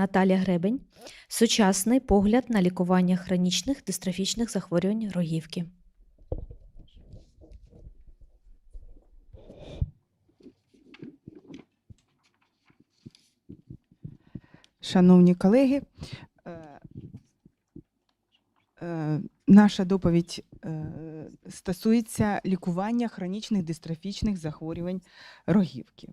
Наталя Гребень. Сучасний погляд на лікування хронічних дистрофічних захворювань рогівки. Шановні колеги, е, е, наша доповідь е, стосується лікування хронічних дистрофічних захворювань рогівки.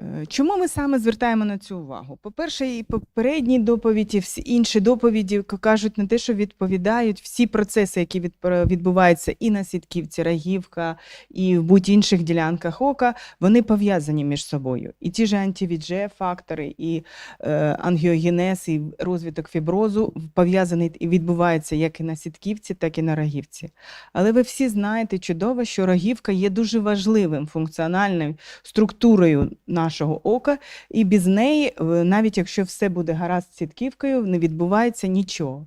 Е, Чому ми саме звертаємо на цю увагу? По-перше, і попередні доповіді, всі інші доповіді кажуть на те, що відповідають всі процеси, які відбуваються і на сітківці, рогівка, і в будь-інших ділянках ока, вони пов'язані між собою. І ті ж антивідже фактори, і е, ангіогенез, і розвиток фіброзу пов'язаний і відбувається як і на сітківці, так і на рогівці. Але ви всі знаєте чудово, що рогівка є дуже важливим функціональною структурою нашого ока, і без неї, навіть якщо все буде гаразд з сітківкою, не відбувається нічого.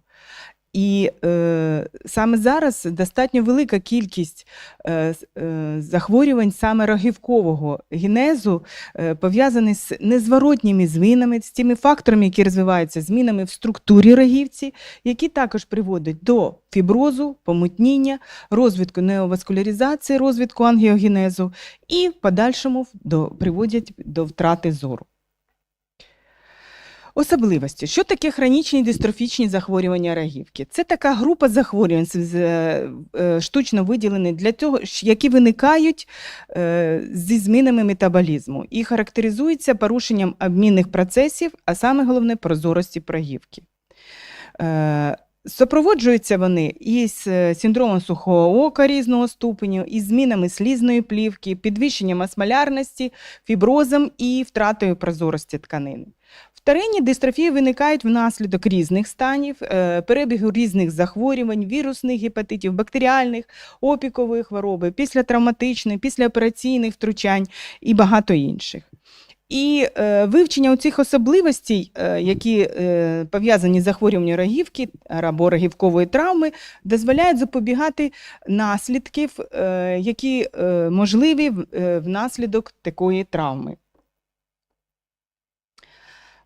І е, саме зараз достатньо велика кількість е, е, захворювань саме рогівкового генезу е, пов'язані з незворотніми змінами, з тими факторами, які розвиваються, змінами в структурі рогівці, які також приводять до фіброзу, помутніння, розвитку неоваскуляризації, розвитку ангіогенезу і в подальшому до, приводять до втрати зору. Особливості. Що таке хронічні дистрофічні захворювання рогівки? Це така група захворювань з- е, штучно виділені для того, які виникають е, зі змінами метаболізму і характеризуються порушенням обмінних процесів, а саме головне прозорості прогівки. Е, Супроводжуються вони із е, синдромом сухого ока різного ступеню, із змінами слізної плівки, підвищенням осмолярності, фіброзом і втратою прозорості тканини. Вторинні дистрофії виникають внаслідок різних станів, е, перебігу різних захворювань, вірусних гепатитів, бактеріальних, опікової хвороби, післятравматичних, післяопераційних втручань і багато інших. І е, вивчення цих особливостей, е, які е, пов'язані з захворюванням рогівки або рогівкової травми, дозволяють запобігати наслідків, е, які е, можливі е, внаслідок такої травми.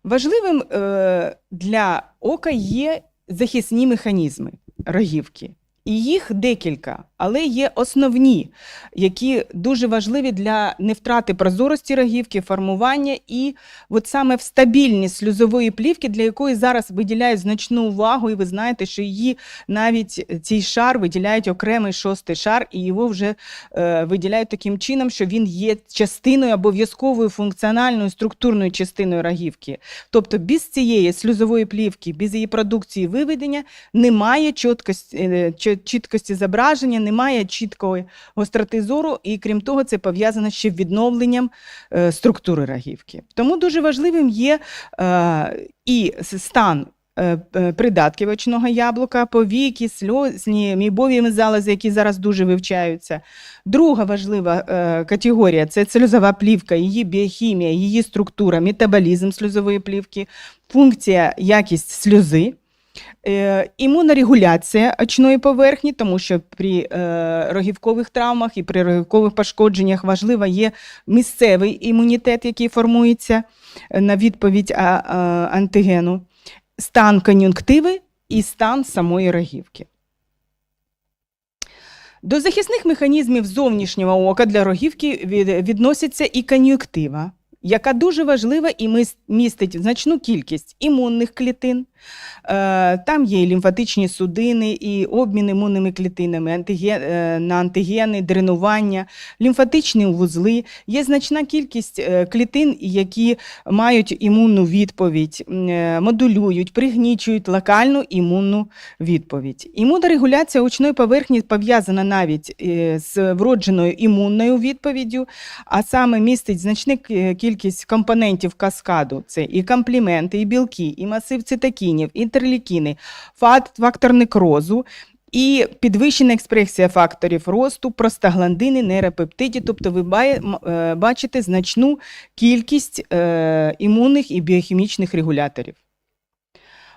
Важливим е, для ока є захисні механізми рогівки. І їх декілька, але є основні, які дуже важливі для не втрати прозорості рогівки, формування і от саме в стабільність сльозової плівки, для якої зараз виділяють значну увагу, і ви знаєте, що її навіть цей шар виділяють окремий шостий шар, і його вже е, виділяють таким чином, що він є частиною обов'язковою функціональною структурною частиною рогівки. Тобто без цієї сльозової плівки, без її продукції виведення немає чіткості, е, чіткості зображення, немає чіткої гостроти зору, і крім того, це пов'язано ще відновленням е, структури рогівки. Тому дуже важливим є е, і стан. е, Придатків очного яблука, повіки, сльозні, мійбові залози, які зараз дуже вивчаються. Друга важлива категорія це сльозова плівка, її біохімія, її структура, метаболізм сльозової плівки, функція, якість сльози. Е, імунорегуляція очної поверхні, тому що при е, рогівкових травмах і при рогівкових пошкодженнях важливо є місцевий імунітет, який формується е, на відповідь антигену, стан кон'юнктиви і стан самої рогівки. До захисних механізмів зовнішнього ока для рогівки відноситься і кон'юнктива, яка дуже важлива і містить значну кількість імунних клітин. Е, Там є і лімфатичні судини, і обмін імунними клітинами, антиген, е, на антигени, дренування, лімфатичні вузли. Є значна кількість е, клітин, які мають імунну відповідь, модулюють, пригнічують локальну імунну відповідь. Імунорегуляція очної поверхні пов'язана навіть з вродженою імунною відповіддю, а саме містить значну кількість компонентів каскаду. Це і компліменти, і білки, і масив цитокінів, інтерлікіни, фактор некрозу. І підвищена експресія факторів росту, простагландини, нейропептиді, Тобто ви е, бачите значну кількість е, імунних і біохімічних регуляторів.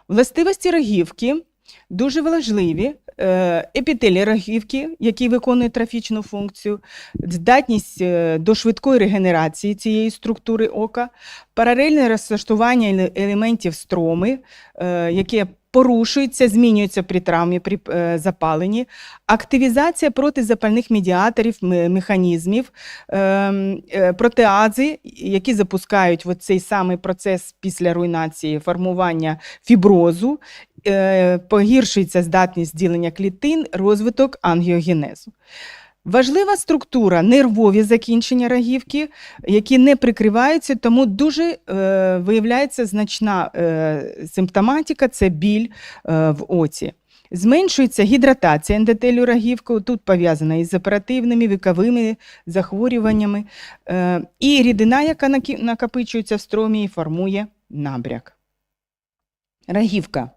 Властивості рогівки дуже важливі е, епітелі рогівки, які виконують трофічну функцію, здатність е, до швидкої регенерації цієї структури ока, паралельне розташування елементів строми, е, яке порушується, змінюється при травмі, при запаленні, активізація протизапальних медіаторів, механізмів, ем, протеази, які запускають цей самий процес після руйнації формування фіброзу, погіршується здатність ділення клітин, розвиток ангіогенезу. Важлива структура нервові закінчення рогівки, які не прикриваються, тому дуже е, виявляється значна е, симптоматика це біль е, в оці. Зменшується гідратація ендотелю рогівки, тут пов'язана із оперативними віковими захворюваннями, е, і рідина, яка накопичується в стромі і формує набряк. Рогівка.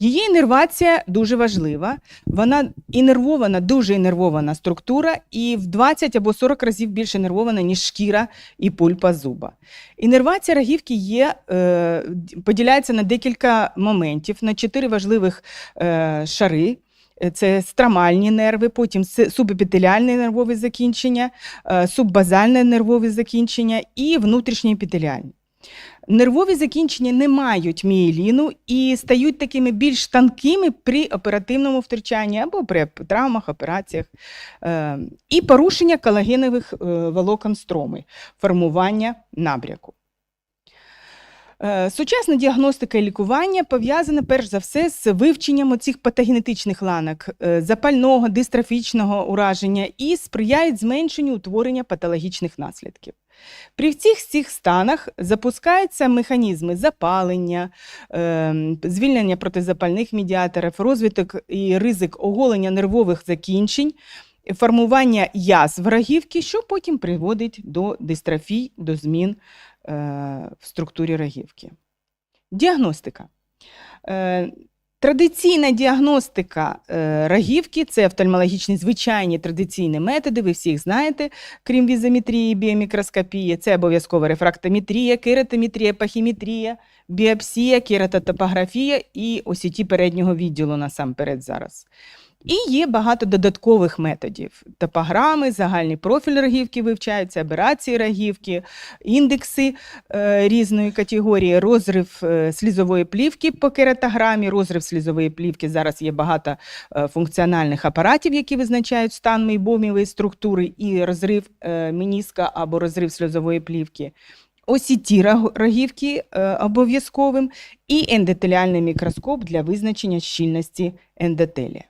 Її інервація дуже важлива. Вона інервована, дуже інервована структура, і в 20 або 40 разів більше інервована, ніж шкіра і пульпа зуба. Інервація рогівки є, е, поділяється на декілька моментів, на чотири важливих е, шари. Це страмальні нерви, потім субепітеліальне нервове закінчення, е, суббазальне нервове закінчення і внутрішні епітеліальні. Нервові закінчення не мають мієліну і стають такими більш тонкими при оперативному втручанні або при травмах, операціях. Е, І порушення колагенових е, волокон строми, формування набряку. Е, Сучасна діагностика і лікування пов'язана перш за все з вивченням цих патогенетичних ланок запального, дистрофічного ураження і сприяють зменшенню утворення патологічних наслідків. При всіх цих станах запускаються механізми запалення, е, звільнення протизапальних медіаторів, розвиток і ризик оголення нервових закінчень, формування язв рогівки, що потім приводить до дистрофій, до змін е, в структурі рогівки. Діагностика. Е, Традиційна діагностика рагівки це офтальмологічні звичайні традиційні методи, ви всіх знаєте, крім візометрії, біомікроскопії. Це обов'язково рефрактометрія, кератометрія, пахіметрія, біопсія, кератотопографія і осіті переднього відділу насамперед зараз. І є багато додаткових методів: топограми, загальний профіль рогівки вивчаються, аберації рогівки, індекси е, різної категорії, розрив е, слізової плівки по кератограмі, розрив слізової плівки. Зараз є багато е, функціональних апаратів, які визначають стан мейбомівої структури і розрив е, меніска або розрив сльозової плівки. Осіті рогівки е, обов'язковим і ендотеліальний мікроскоп для визначення щільності ендотелія.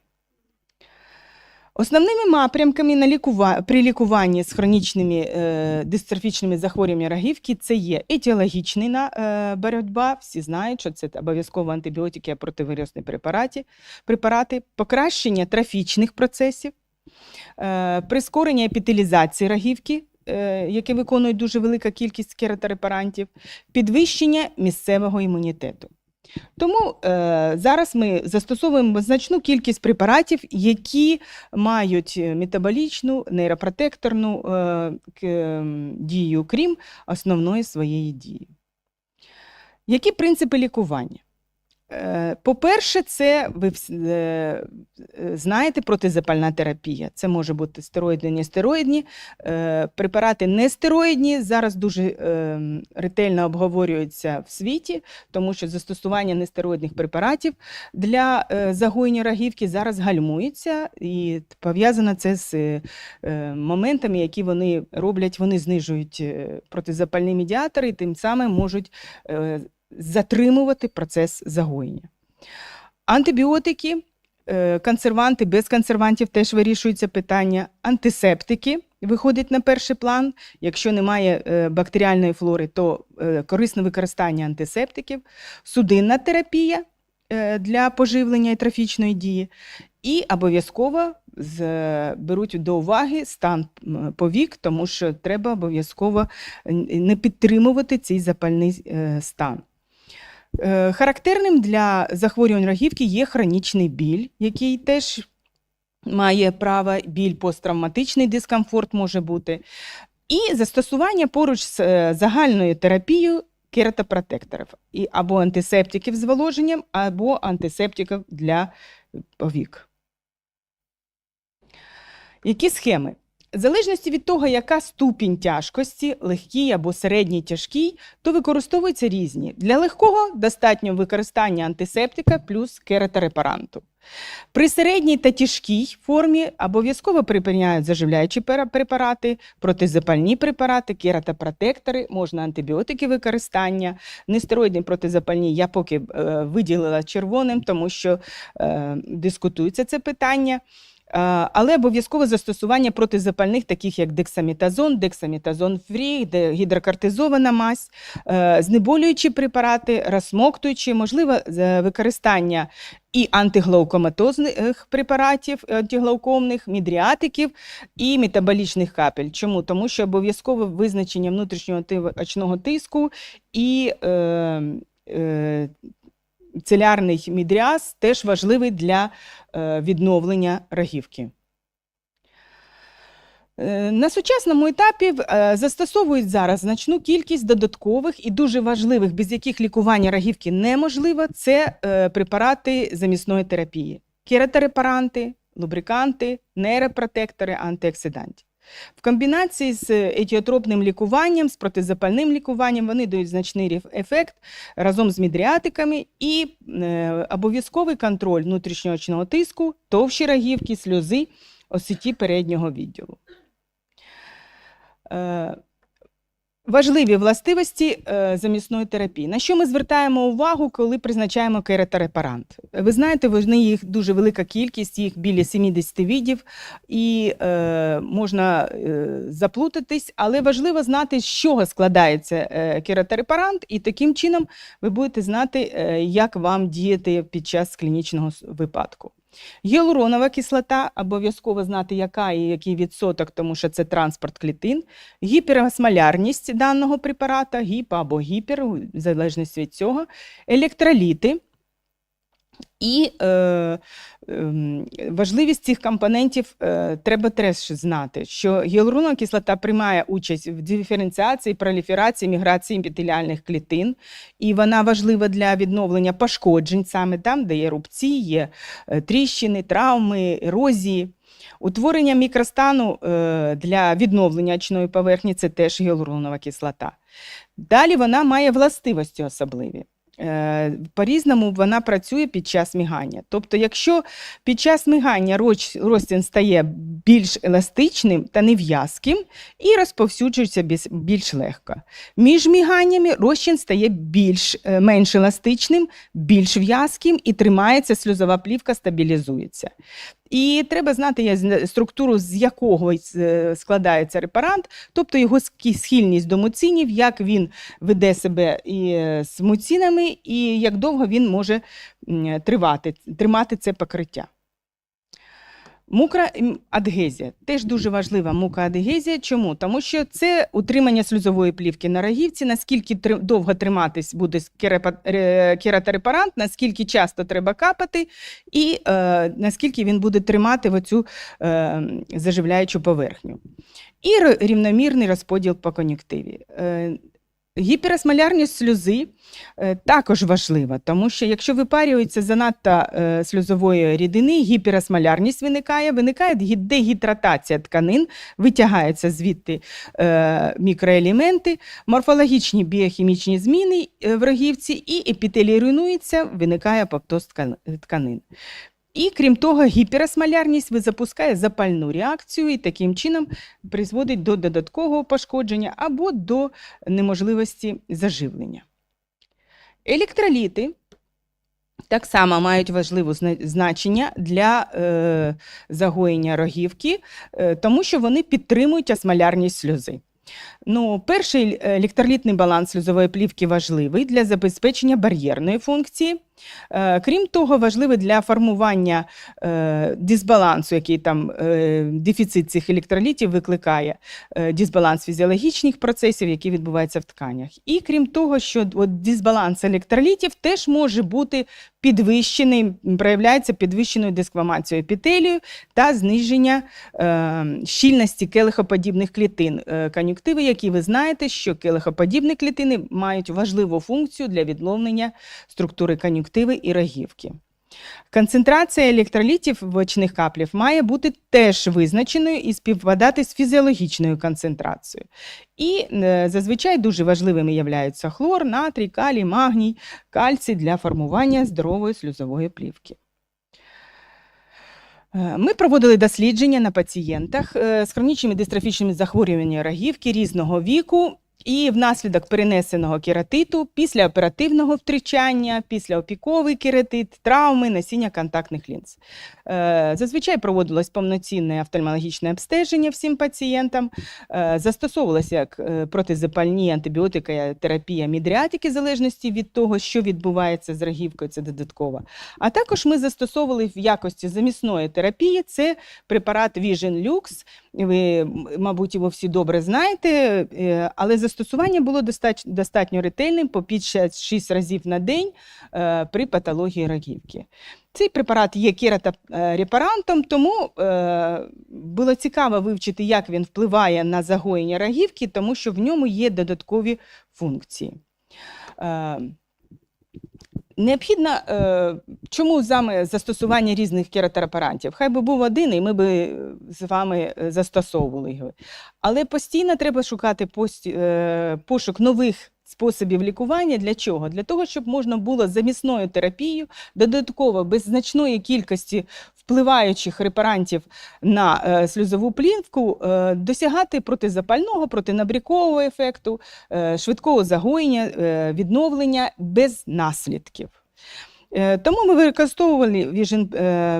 Основними напрямками на лікува... при лікуванні з хронічними е, дистрофічними захворюваннями рогівки це є етіологічна на, е, боротьба, всі знають, що це обов'язково антибіотики, а противірусні препарати, препарати, покращення трофічних процесів, е, прискорення епітелізації рогівки, е, яке виконує дуже велика кількість кераторепарантів, підвищення місцевого імунітету. Тому е, зараз ми застосовуємо значну кількість препаратів, які мають метаболічну, нейропротекторну е, ем, дію, крім основної своєї дії. Які принципи лікування? Е, По-перше, це ви е, знаєте протизапальна терапія. Це може бути стероїдні, нестероїдні. Е, Препарати нестероїдні зараз дуже ретельно обговорюються в світі, тому що застосування нестероїдних препаратів для загоєння рогівки зараз гальмується, і пов'язано це з моментами, які вони роблять, вони знижують протизапальні медіатори і тим самим можуть затримувати процес загоєння. Антибіотики, е, консерванти, без консервантів теж вирішується питання. Антисептики виходять на перший план. Якщо немає е, бактеріальної флори, то е, корисне використання антисептиків, судинна терапія для поживлення і трофічної дії. І обов'язково беруть до уваги стан повік, тому що треба обов'язково не підтримувати цей запальний стан. Е, Характерним для захворювань рогівки є хронічний біль, який теж має право, біль посттравматичний дискомфорт може бути. І застосування поруч з е, загальною терапією кератопротекторів або антисептиків з зволоженням, або антисептиків для повік. Які схеми? В залежності від того, яка ступінь тяжкості, легкий або середній тяжкий, то використовуються різні. Для легкого достатньо використання антисептика плюс кераторепаранту. При середній та тяжкій формі обов'язково припиняють заживляючі препарати, протизапальні препарати, кератопротектори, можна антибіотики використання, нестероїдні протизапальні я поки е, виділила червоним, тому що е, дискутується це питання. Е, Але обов'язкове застосування протизапальних, таких як дексамітазон, дексамітазон фрі, де гідрокортизована мазь, е, знеболюючі препарати, розсмоктуючі, можливо, використання і антиглаукоматозних препаратів, е, антиглаукомних, мідріатиків і метаболічних капель. Чому? Тому що обов'язкове визначення внутрішнього очного тиску і е, е, целярний мідріаз теж важливий для е, відновлення рогівки. Е, На сучасному етапі е, застосовують зараз значну кількість додаткових і дуже важливих, без яких лікування рогівки неможливо, це препарати замісної терапії. Кераторепаранти, лубриканти, нейропротектори, антиоксидантів. В комбінації з етіотропним лікуванням, з протизапальним лікуванням вони дають значний ефект разом з мідріатиками і е, обов'язковий контроль внутрішнього очного тиску, товщі рогівки, сльози, осеті переднього відділу. Важливі властивості е, замісної терапії. На що ми звертаємо увагу, коли призначаємо кераторепарант? Ви знаєте, вони їх дуже велика кількість, їх біля 70 видів, і е, можна е, заплутатись, але важливо знати, з чого складається е, кераторепарант, і таким чином ви будете знати, е, як вам діяти під час клінічного випадку. Гіалуронова кислота, обов'язково знати, яка і який відсоток, тому що це транспорт клітин, гіперосмолярність даного препарата, гіпа або гіпер, в залежності від цього, електроліти. І е, ем, важливість цих компонентів е, треба теж знати, що гіалуронова кислота приймає участь в диференціації, проліферації, міграції епітеліальних клітин, і вона важлива для відновлення пошкоджень, саме там, де є рубці, є е, тріщини, травми, ерозії. Утворення мікростану е, для відновлення очної поверхні це теж гіалуронова кислота. Далі вона має властивості особливі. Е, По-різному вона працює під час мігання. Тобто, якщо під час мигання роч- розтін стає більш еластичним та нев'язким і розповсюджується більш- більш легко. Між міганнями розчин стає більш, е, менш еластичним, більш в'язким і тримається, сльозова плівка стабілізується. І треба знати структуру, з якого е, складається репарант, тобто його схильність до муцинів, як він веде себе і е, з муцинами, і як довго він може тривати, тримати це покриття. Мукроадгезія теж дуже важлива мукоадгезія. Чому? Тому що це утримання сльозової плівки на рогівці, наскільки три- довго триматись буде кераторепарант, наскільки часто треба капати, і е, наскільки він буде тримати в оцю е, заживляючу поверхню. І рівномірний розподіл по кон'юктиві. Е, Гіперосмолярність сльози е, також важлива, тому що якщо випарюється занадто е, сльозової рідини, гіперосмолярність виникає, виникає дегідратація тканин, витягаються звідти е, мікроелементи, морфологічні біохімічні зміни в рогівці, і епітелій руйнується, виникає апоптоз тканин. І крім того, гіперосмолярність запускає запальну реакцію і таким чином призводить до додаткового пошкодження або до неможливості заживлення. Електроліти так само мають важливе значення для е, загоєння рогівки, е, тому що вони підтримують осмолярність сльози. Ну, перший е, електролітний баланс сльозової плівки важливий для забезпечення бар'єрної функції. Е, Крім того, важливе для формування е, дисбалансу, який там е, дефіцит цих електролітів викликає, дисбаланс фізіологічних процесів, які відбуваються в тканях. І крім того, що от дисбаланс електролітів теж може бути підвищений, проявляється підвищеною дисквамацією епітелію та зниження щільності келихоподібних клітин кон'юктиви, які ви знаєте, що келихоподібні клітини мають важливу функцію для відновлення структури кон'юктиви і рогівки. Концентрація електролітів в очних каплів має бути теж визначеною і співпадати з фізіологічною концентрацією. І е, зазвичай дуже важливими являються хлор, натрій, калій, магній, кальцій для формування здорової сльозової плівки. Е, Ми проводили дослідження на пацієнтах е, з хронічними дистрофічними захворюваннями рогівки різного віку. І внаслідок перенесеного кератиту, після оперативного втручання, післяопіковий кератит, травми, носіння контактних лінз. Е, Зазвичай проводилось повноцінне офтальмологічне обстеження всім пацієнтам, Е, застосовувалася як е, протизапальні антибіотика терапія мідріатики, в залежності від того, що відбувається з рогівкою, це додатково. А також ми застосовували в якості замісної терапії це препарат Vision Lux. Ви, мабуть, його всі добре знаєте, але застосування було достатньо, достатньо ретельним по 5-6 разів на день е, при патології рогівки. Цей препарат є кератарепарантом, тому е, було цікаво вивчити, як він впливає на загоєння рогівки, тому що в ньому є додаткові функції. Е, Необхідно, е, чому саме застосування різних кератерапарантів? Хай би був один, і ми би е, з вами е, застосовували його. Але постійно треба шукати пошук нових способів лікування. Для чого? Для того, щоб можна було замісною терапією, додатково без значної кількості впливаючих репарантів на е, сльозову плівку, е, досягати протизапального, протинабрякового ефекту, е, швидкого загоєння, відновлення без наслідків. Тому ми використовували Vision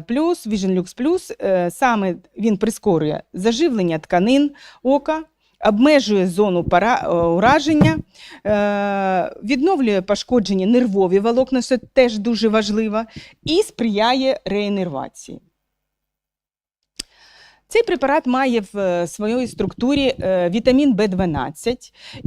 Plus, Vision Lux Plus. Саме він прискорює заживлення тканин ока, обмежує зону е, ураження, е, відновлює пошкоджені нервові волокна, що теж дуже важливо, і сприяє реінервації. Цей препарат має в е, своїй структурі вітамін В12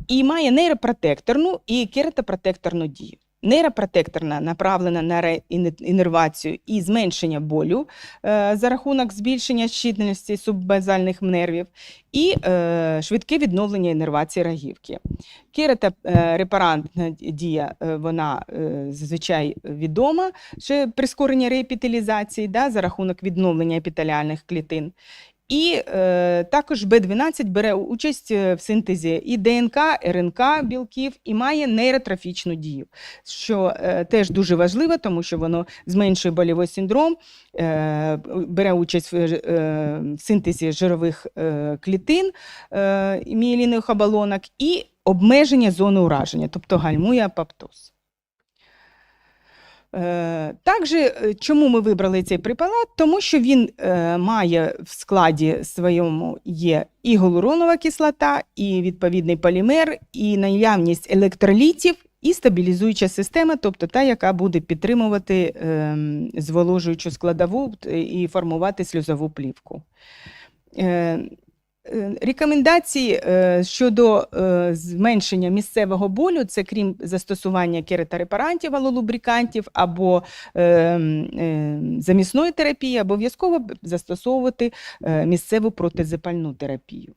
і має нейропротекторну і кератопротекторну дію. Нейропротекторна направлена на реінервацію і зменшення болю е, за рахунок збільшення щільності суббазальних нервів і е, швидке відновлення інервації рогівки. Кераторепарантна дія е, вона е, зазвичай відома, що прискорення реепіталізації да, за рахунок відновлення епітеліальних клітин. І е, також Б12 бере участь е, в синтезі і ДНК, РНК білків і має нейротрофічну дію, що е, теж дуже важливо, тому що воно зменшує больовий синдром, е, бере участь в, е, в синтезі жирових е, клітин е, мієлінових оболонок і обмеження зони ураження, тобто гальмує апоптоз. Е, Також, е, чому ми вибрали цей препарат? Тому що він е, має в складі своєму є і гіалуронова кислота, і відповідний полімер, і наявність електролітів, і стабілізуюча система, тобто та, яка буде підтримувати е, зволожуючу складову і формувати сльозову плівку. Е, Рекомендації е, щодо е, зменшення місцевого болю, це крім застосування кераторепарантів, алолубрикантів або замісної терапії, обов'язково застосовувати місцеву протизапальну терапію.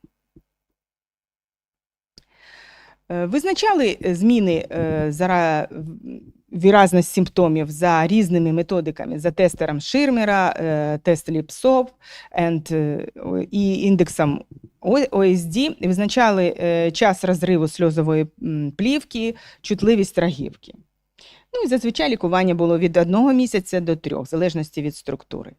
Визначали зміни е, зара- виразність симптомів за різними методиками, за тестером Ширмера, тест Ліпсов і індексом ОСД. Визначали е, час розриву сльозової плівки, чутливість рагівки. Ну і зазвичай лікування було від одного місяця до трьох, в залежності від структури.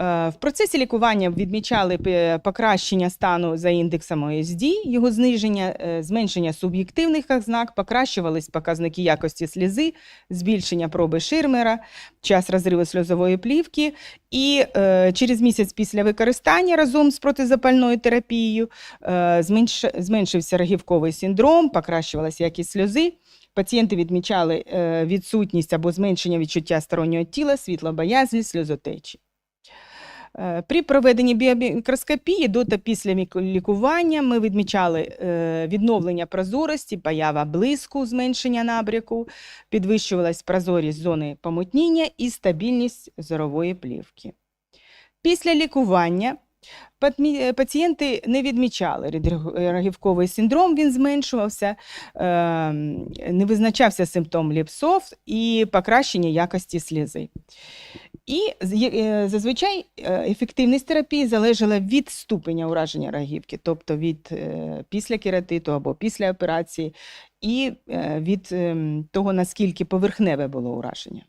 Е, В процесі лікування відмічали покращення стану за індексом ОСД, його зниження, е, зменшення суб'єктивних ознак, покращувались показники якості слізи, збільшення проби Ширмера, час розриву сльозової плівки. І е, через місяць після використання разом з протизапальною терапією е, зменш, зменшився рогівковий синдром, покращувалася якість сльози. Пацієнти відмічали е, відсутність або зменшення відчуття стороннього тіла, світлобоязні, сльозотечі. Е, При проведенні біомікроскопії до та після лікування ми відмічали е, відновлення прозорості, поява блиску, зменшення набряку, підвищувалась прозорість зони помутніння і стабільність зорової плівки. Після лікування пацієнти не відмічали рогівковий синдром, він зменшувався, е, не визначався симптом ліпсов і покращення якості слізи. І е, зазвичай е, ефективність терапії залежала від ступеня ураження рогівки, тобто від е, після кератиту або після операції, і е, від ем, того, наскільки поверхневе було ураження.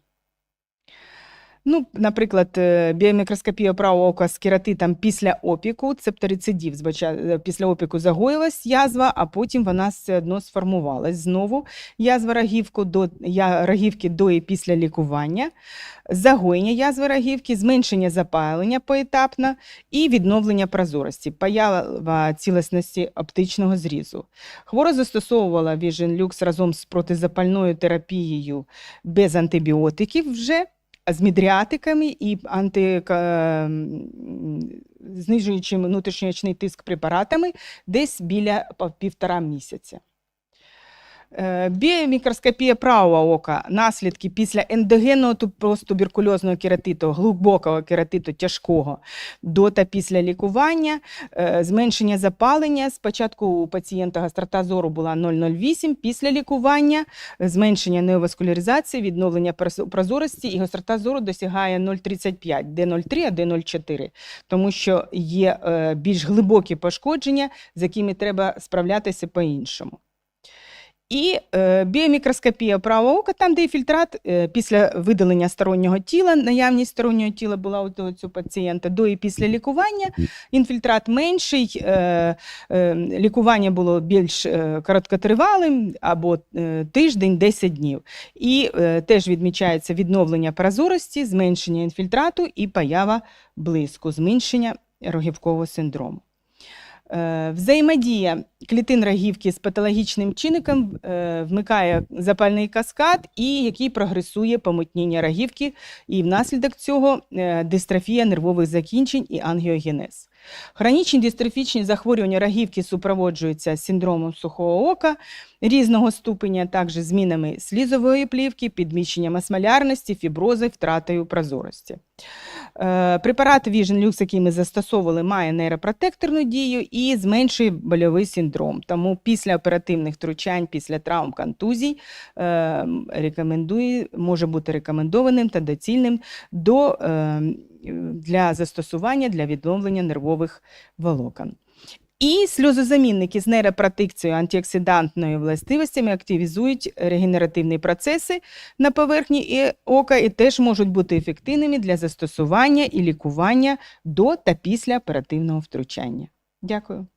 Ну, наприклад, е, біомікроскопія правого ока з кератитом після опіку, цепторецидів, е, після опіку загоїлась язва, а потім вона все одно сформувалась знову. Язва рогівку до, я, рогівки до і після лікування, загоєння язви рогівки, зменшення запалення поетапно і відновлення прозорості, поява цілісності оптичного зрізу. Хвора застосовувала Vision Lux разом з протизапальною терапією без антибіотиків вже з мідріатиками і анти, знижуючим внутрішньоочний тиск препаратами десь біля півтора місяця. Е, Біомікроскопія правого ока, наслідки після ендогенного туберкульозного кератиту, глибокого кератиту тяжкого до та після лікування, е, зменшення запалення. Спочатку у пацієнта гастрота зору була 0,08, після лікування зменшення неоваскуляризації, відновлення прозорості і гострота зору досягає 0,35, де 0,3, а де 0,4, тому що є е, більш глибокі пошкодження, з якими треба справлятися по-іншому. І е, біомікроскопія правого ока, там, де і фільтрат е, після видалення стороннього тіла, наявність стороннього тіла була у цього пацієнта, до і після лікування. Інфільтрат менший, е, е, лікування було більш е, короткотривалим або е, тиждень, 10 днів. І е, теж відмічається відновлення прозорості, зменшення інфільтрату і поява блиску, зменшення рогівкового синдрому. Е, Взаємодія клітин рогівки з патологічним чинником е, вмикає запальний каскад, і який прогресує помутніння рогівки, і внаслідок цього е, дистрофія нервових закінчень і ангіогенез. Хронічні дистрофічні захворювання рогівки супроводжуються синдромом сухого ока різного ступеня, також змінами слізової плівки, підміщенням осмолярності, фібрози, втратою прозорості. Е, Препарат Vision Lux, який ми застосовували, має нейропротекторну дію і зменшує больовий синдром. Тому після оперативних втручань, після травм контузій е, рекомендує, може бути рекомендованим та доцільним до, е, для застосування для відновлення нервових волокон. І сльозозамінники з нейропротекцією антиоксидантною властивостями активізують регенеративні процеси на поверхні ока і теж можуть бути ефективними для застосування і лікування до та після оперативного втручання. Дякую.